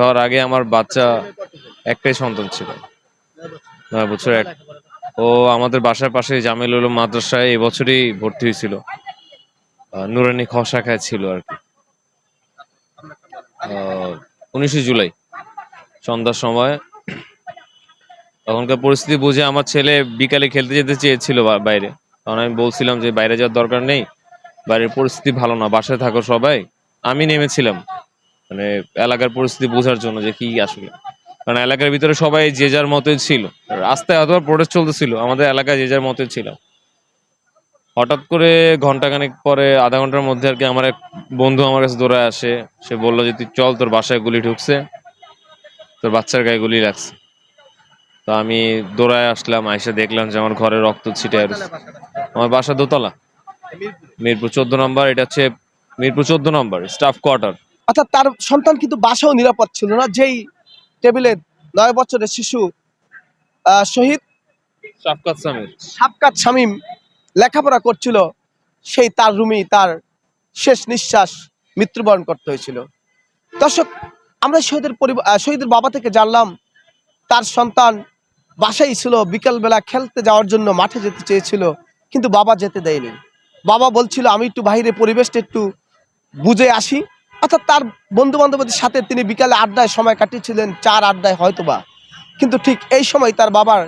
হওয়ার আগে আমার বাচ্চা একটাই সন্তান ছিল। নয় বছর এক। ও আমাদের বাসার পাশে জামিল উলুম মাদ্রাসায় এবছরই ভর্তি হয়েছিল। নুরানি খ শাখায় ছিল আর কি। উনিশে জুলাই, সন্ধ্যার সময়। তখনকার পরিস্থিতি বুঝে আমার ছেলে বিকালে খেলতে যেতে চেয়েছিল বাইরে। তখন আমি বলছিলাম যে, বাইরে যাওয়ার দরকার নেই বাইরের পরিস্থিতি ভালো না, বাসায় থাকো সবাই। আমি নেমেছিলাম। মানে এলাকার পরিস্থিতি বোঝার জন্য যে কি আসলে। কারণ এলাকার ভিতরে সবাই যে যার মতোই ছিল। রাস্তায় অথবা প্রোটেস্ট চলতেছিল, আমাদের এলাকায় যে যার মতোই ছিল। হঠাৎ করে ঘন্টাখানেক পরে আধা ঘণ্টার মধ্যে আর কি আমার এক বন্ধু আমার কাছে দৌড়ায় আসে। সে বলল যে, তুই চল, তোর বাসায় গুলি ঢুকছে। তোর বাচ্চার গায়ে গুলি লাগছে। তো আমি দৌড়ায় আসলাম, আইসা দেখলাম যে আমার ঘরে রক্ত ছিটে আমার বাসা দোতলা। মিরপুর, চোদ্দ নম্বর, এটা হচ্ছে মিরপুর, চোদ্দ নম্বর, স্টাফ কোয়ার্টার। অর্থাৎ তার সন্তান কিন্তু বাসাও নিরাপদ ছিল না। যেই টেবিলে নয় বছরের শিশু শহীদ শাফকাত সামির সাবকাত শামীম লেখাপড়া করছিল সেই তার রুমেই তার শেষ নিঃশ্বাস মৃত্যুবরণ করতে হয়েছিল। দর্শক আমরা শহীদের পরিবার শহীদের বাবা থেকে জানলাম তার সন্তান বাসাই ছিল বিকালবেলা খেলতে যাওয়ার জন্য মাঠে যেতে চেয়েছিল কিন্তু বাবা যেতে দেয়নি। বাবা বলছিল আমি একটু বাইরে পরিবেশটা একটু বুঝে আসি। অর্থাৎ তার বন্ধু বান্ধবদের সাথে তিনি বিকালে আড্ডায় সময় কাটিয়েছিলেন, চার আড্ডায় হয়তোবা। কিন্তু ঠিক এই সময় তার বাবার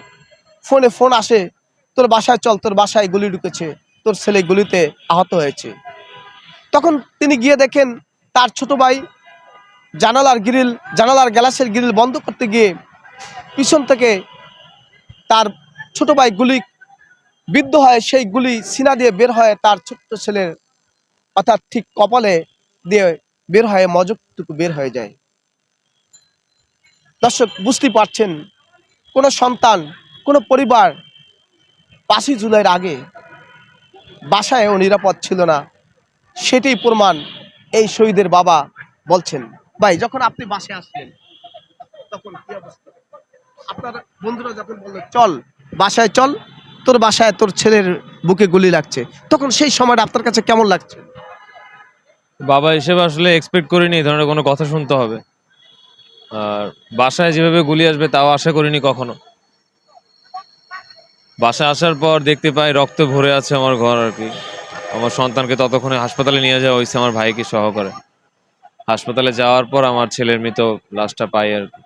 ফোনে ফোন আসে, তোর বাসায় চল, তোর বাসায় গুলি ঢুকেছে, তোর ছেলে গুলিতে আহত হয়েছে। তখন তিনি গিয়ে দেখেন তার ছোট ভাই জানালার গ্রিল, জানালার গ্যালাসের গ্রিল বন্ধ করতে গিয়ে পিছন থেকে তার ছোট ভাই গুলি, বিদ্ধ হয় সেই গুলি সিনা দিয়ে বের হয় তার ছোট্ট ছেলের অর্থাৎ ঠিক কপালে দিয়ে বের হয়ে মজকটুকু বের হয়ে যায়। দর্শক বুঝতেই পারছেন, কোনো সন্তান, কোনো পরিবার পাঁচই জুলাইয়ের আগে বাসায়ও নিরাপদ ছিল না। সেটাই প্রমাণ এই শহীদের বাবা বলছেন। ভাই, যখন আপনি বাসায় আসলেন, তখন কি অবস্থা? আপনার বন্ধুরা যখন বলল, চল, বাসায় চল, তোর বাসায় তোর ছেলের বুকে গুলি লাগছে। তখন সেই সময়টা আপনার কাছে কেমন লাগছে? বাবা হিসেবে আসলে এক্সপেক্ট করিনি এই ধরনের কোনো কথা শুনতে হবে। আর বাসায় যেভাবে গুলি আসবে তাও আশা করিনি কখনো। বাসায় আসার পর দেখতে পাই রক্ত ভরে আছে আমার ঘর আর কি। আমার সন্তানকে ততক্ষণে হাসপাতালে নিয়ে যাওয়া হয়েছে, আমার ভাইকে সহকারে। হাসপাতালে যাওয়ার পর আমার ছেলের মৃত লাশটা পাই আর কি।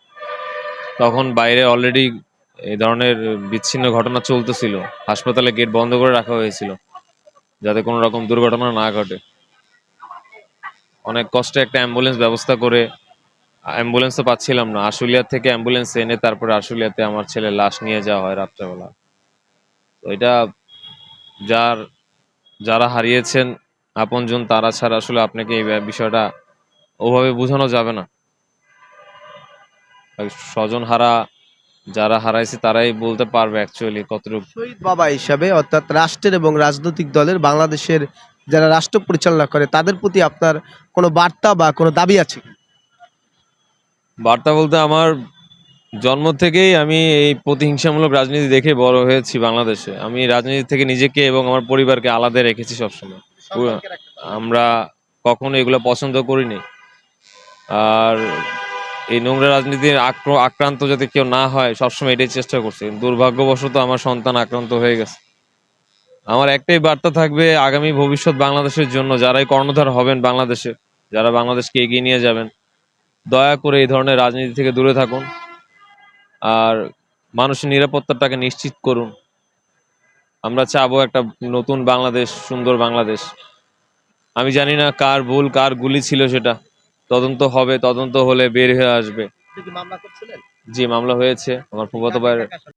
তখন বাইরে অলরেডি এই ধরনের বিচ্ছিন্ন ঘটনা চলতেছিল। হাসপাতালে গেট বন্ধ করে রাখা হয়েছিল, যাতে কোনো রকম দুর্ঘটনা না ঘটে। অনেক কষ্টে একটা অ্যাম্বুলেন্স ব্যবস্থা করে অ্যাম্বুলেন্স তো পাচ্ছিলাম না। আশুলিয়া থেকে অ্যাম্বুলেন্স এনে তারপরে আশুলিয়াতে আমার ছেলে লাশ নিয়ে যাওয়া হয় রাত্রেবেলা। তো এটা যার, যারা হারিয়েছেন আপনজন, তারা ছাড়া আসলে আপনাকে এই বিষয়টা ওভাবে বোঝানো যাবে না। স্বজন হারা যারা হারাইছে তারাই বলতে পারবে অ্যাকচুয়ালি কতটুকু। শহীদ বাবা হিসাবে অর্থাৎ রাষ্ট্রের এবং রাজনৈতিক দলের বাংলাদেশের যারা রাষ্ট্র পরিচালনা করে তাদের প্রতি আপনার কোনো বার্তা বা কোনো দাবি আছে বার্তা বলতে আমার জন্ম থেকেই আমি এই প্রতিহিংসামূলক রাজনীতি দেখে বড় হয়েছি বাংলাদেশে। আমি রাজনীতি থেকে নিজেকে এবং আমার পরিবারকে আলাদা রেখেছি সবসময়। আমরা কখনো এগুলো পছন্দ করিনি। আর এই নোংরা রাজনীতির আক্র- আক্রান্ত যাতে কেউ না হয়, সবসময় এটাই চেষ্টা করছি। দুর্ভাগ্যবশত আমার সন্তান আক্রান্ত হয়ে গেছে। আমার একটাই বার্তা থাকবে, আগামী ভবিষ্যৎ বাংলাদেশের জন্য যারাই কর্ণধার হবেন বাংলাদেশে, যারা বাংলাদেশকে এগিয়ে নিয়ে যাবেন, দয়া করে এই ধরনের রাজনীতি থেকে দূরে থাকুন আর মানুষের নিরাপত্তাটাকে নিশ্চিত করুন। আমরা চাবো একটা নতুন বাংলাদেশ, সুন্দর বাংলাদেশ। আমি জানি না কার ভুল, কার গুলি ছিল সেটা। তদন্ত হবে তদন্ত হলে বের হয়ে আসবে। জি মামলা হয়েছে। আমার ফুফাতো ভাইয়ের